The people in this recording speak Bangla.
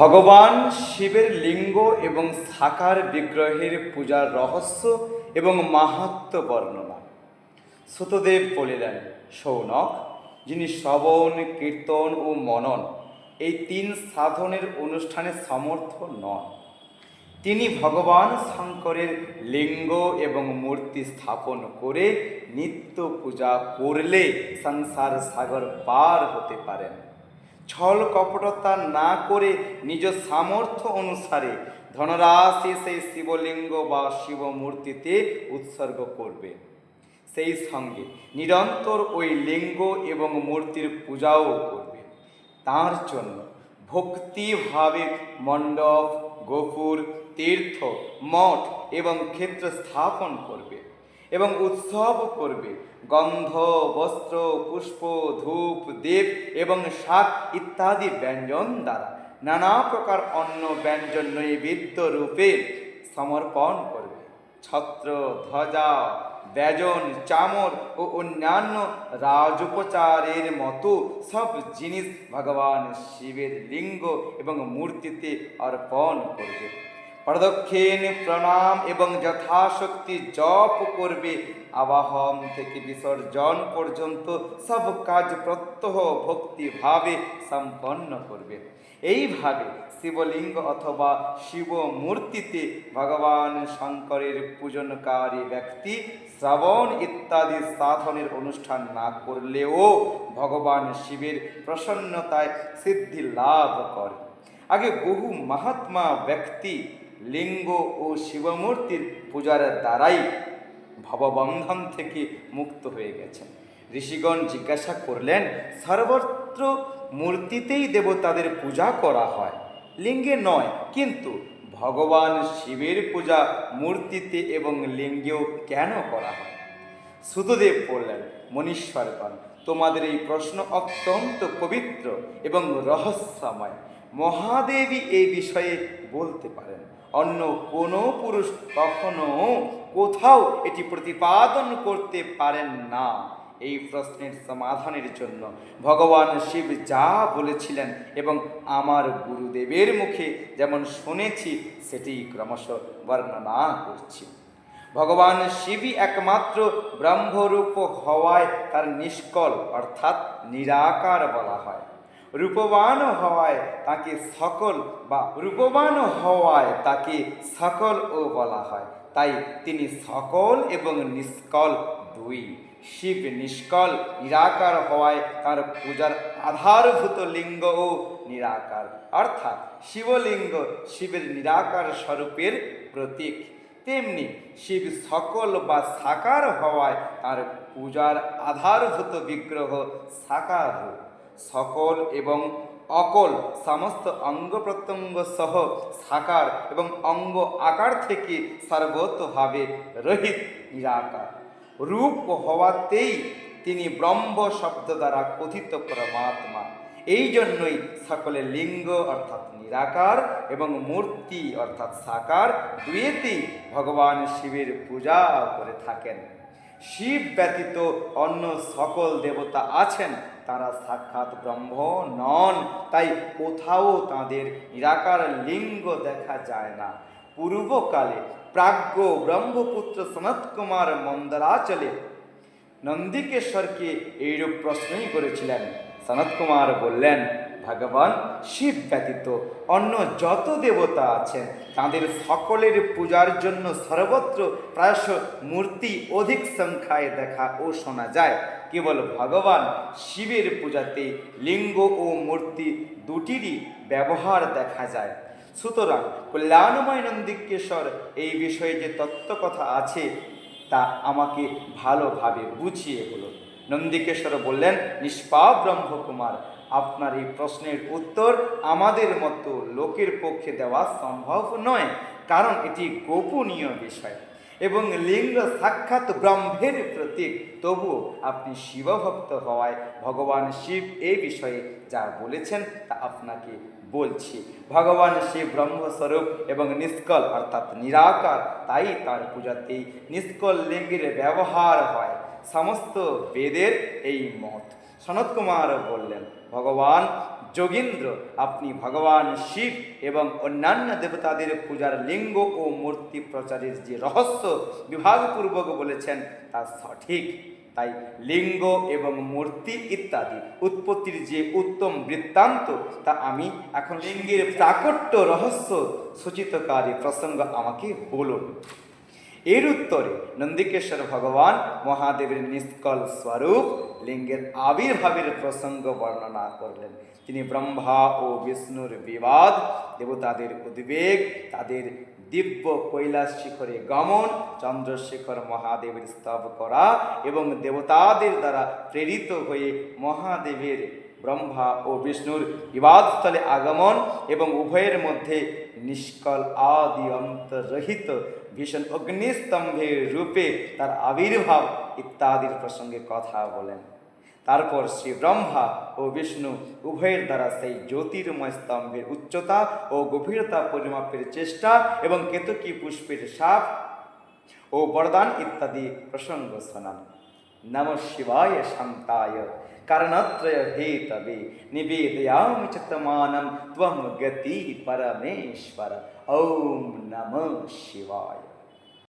ভগবান শিবের লিঙ্গ এবং সাকার বিগ্রহের পূজার রহস্য এবং মাহাত্ম্য বর্ণনা। সুতদেব বলিলেন, সৌনক, যিনি শ্রবণ, কীর্তন ও মনন, এই তিন সাধনের অনুষ্ঠানে সমর্থ নন। তিনি ভগবান শঙ্করের লিঙ্গ এবং মূর্তি স্থাপন করে নিত্য পূজা করলে সংসার সাগর পার হতে পারেন। ছল কপটতা না করে নিজ সামর্থ্য অনুসারে ধনরাশি সেই শিবলিঙ্গ বা শিব মূর্তিতে উৎসর্গ করবে। সেই সঙ্গে নিরন্তর ওই লিঙ্গ এবং মূর্তির পূজাও করবে। তার জন্য ভক্তিভাবে মণ্ডপ, গোপুর, তীর্থ, মঠ এবং ক্ষেত্র স্থাপন করবে। এবং উৎসব করবে। গন্ধ, বস্ত্র, পুষ্প, ধূপ দেব এবং শাক ইত্যাদি ব্যঞ্জন দ্বারা। নানা প্রকার অন্ন ব্যঞ্জন নৈবেদ্য রূপে সমর্পণ করবে। ছত্র, ধ্বজা, ব্যজন, চামর ও অন্যান্য রাজোপচারের মতো সব জিনিস ভগবান শিবের লিঙ্গ এবং মূর্তিতে অর্পণ করবে। প্রদক্ষিণ প্রণাম এবং যথাশক্তি জপ করবে। আবাহন থেকে বিসর্জন পর্যন্ত সব কাজ প্রত্যহ ভক্তিভাবে সম্পন্ন করবে। এইভাবে শিবলিঙ্গ অথবা শিব মূর্তিতে ভগবান শঙ্করের পূজনকারী ব্যক্তি শ্রাবণ ইত্যাদি সাধনের অনুষ্ঠান না করলেও ভগবান শিবের প্রসন্নতায় সিদ্ধি লাভ করে। আগে বহু মহাত্মা ব্যক্তি লিঙ্গ ও শিবমূর্তির পূজার দ্বারাই ভববন্ধন থেকে মুক্ত হয়ে গেছেন। ঋষিগণ জিজ্ঞাসা করলেন, সর্বত্র মূর্তিতেই দেবতাদের পূজা করা হয়? লিঙ্গে নয়, কিন্তু ভগবান শিবের পূজা মূর্তিতে এবং লিঙ্গেও কেন করা হয়? সুতদেব বললেন, মনীশ্বরগণ, তোমাদের এই প্রশ্ন অত্যন্ত পবিত্র এবং রহস্যময়। মহাদেবী এই বিষয়ে বলতে পারেন। অন্য কোনো পুরুষ কখনো কোথাও এটি প্রতিপাদন করতে পারেন না। এই প্রশ্নের সমাধানের জন্য ভগবান শিব যা বলেছিলেন এবং আমার গুরুদেবের মুখে যেমন শুনেছি, সেটি ক্রমশ বর্ণনা করছি। ভগবান শিবই একমাত্র ব্রহ্মরূপ হওয়ায় তার নিষ্কল অর্থাৎ নিরাকার বলা হয়। রূপবান হওয়ায় তাকে সকল বা রূপবান হওয়ায় তাকে সকল ও বলা হয়। তাই তিনি সকল এবং নিষ্কল দুই। শিব নিষ্কল, নিরাকার হওয়ায় তার পূজার আধারভূত লিঙ্গ ও নিরাকার। অর্থাৎ শিবলিঙ্গ শিবের নিরাকার স্বরূপের প্রতীক। তেমনি শিব সকল বা সাকার হওয়ায় তার পূজার আধারভূত বিগ্রহ সাকার সকল এবং অকল সমস্ত অঙ্গ প্রত্যঙ্গ সহ সাকার এবং অঙ্গ আকার থেকে সর্বতভাবে রহিত নিরাকার। রূপ হওয়াতেই তিনি ব্রহ্ম শব্দ দ্বারা কথিত পরমাত্মা। এই জন্যই সকলে লিঙ্গ অর্থাৎ নিরাকার এবং মূর্তি অর্থাৎ সাকার দুয়েতেই ভগবান শিবের পূজা করে থাকেন। শিব ব্যতীত অন্য সকল দেবতা আছেন তারা সাক্ষাৎ ব্রহ্ম নন, তাই কোথাও তাদের নিরাকার লিঙ্গ দেখা যায় না। পূর্বকালে প্রাজ্ঞ ব্রহ্মপুত্র সনত কুমার মন্দরাচলে নন্দিকেশ্বরকে এইরূপ প্রশ্নই করেছিলেন। সনত কুমার বললেন, ভগবান, শিব ব্যতীত অন্য যত দেবতা আছেন, তাদের সকলের পূজার জন্য সর্বত্র প্রায়শ মূর্তি অধিক সংখ্যায় দেখা ও শোনা যায়। কেবল ভগবান শিবের পূজাতে লিঙ্গ ও মূর্তি দুটিরই ব্যবহার দেখা যায়। সুতরাং কল্যাণময় নন্দিকেশ্বর এই বিষয়ে যে তত্ত্বকথা আছে, তা আমাকে ভালোভাবে বুঝিয়ে হলো নন্দিকেশ্বর বললেন, নিষ্পাপ ব্রহ্মকুমার, আপনার এই প্রশ্নের উত্তর আমাদের মতো লোকের পক্ষে দেওয়া সম্ভব নয়, কারণ এটি গোপনীয় বিষয়। এবং লিঙ্গ সাক্ষাৎ ব্রহ্মের প্রতীক। তবুও আপনি শিবভক্ত হওয়ায় ভগবান শিব এই বিষয়ে যা বলেছেন তা আপনাকে বলছি। ভগবান শিব ব্রহ্মস্বরূপ এবং নিষ্কল, অর্থাৎ নিরাকার, তাই তার পূজাতেই নিষ্কল লিঙ্গের ব্যবহার হয়। সমস্ত বেদের এই মত। সনত কুমার বললেন, ভগবান যোগীন্দ্র, আপনি ভগবান শিব এবং অন্যান্য দেবতাদের পূজার লিঙ্গ ও মূর্তি প্রচারের যে রহস্য বিভাগপূর্বক বলেছেন, তা সঠিক। তাই লিঙ্গ এবং মূর্তি ইত্যাদি উৎপত্তির যে উত্তম বৃত্তান্ত, তা আমি এখন লিঙ্গের প্রাকট্য রহস্য সূচিতকারী প্রসঙ্গ আমাকে বলুন। এর উত্তরে নন্দিকেশ্বর ভগবান মহাদেবের নিষ্কল স্বরূপ লিঙ্গের আবির্ভাবের প্রসঙ্গ বর্ণনা করলেন। তিনি ব্রহ্মা ও বিষ্ণুর বিবাদ, দেবতাদের উদ্বেগ, তাদের দিব্য কৈলাস শিখরে গমন, চন্দ্রশেখর মহাদেবের স্তব করা এবং দেবতাদের দ্বারা প্রেরিত হয়ে মহাদেবের ব্রহ্মা ও বিষ্ণুর বিবাদস্থলে আগমন এবং উভয়ের মধ্যে নিষ্কল আদি অন্তরহিত ভীষণ অগ্নিস্তম্ভের রূপে তার আবির্ভাব ইত্যাদির প্রসঙ্গে কথা বলেন। তারপর শ্রী ব্রহ্মা ও বিষ্ণু উভয়ের দ্বারা সেই জ্যোতির্ময় স্তম্ভের উচ্চতা ও গভীরতা পরিমাপের চেষ্টা এবং কেতকী পুষ্পের সাপ ও বরদান ইত্যাদি প্রসঙ্গ শোনান। नम शिवाय शांताय कर्णत्रय हेतवे निवेदयामि चित्तमानं त्वं गति परमेश्वर ॐ नमः शिवाय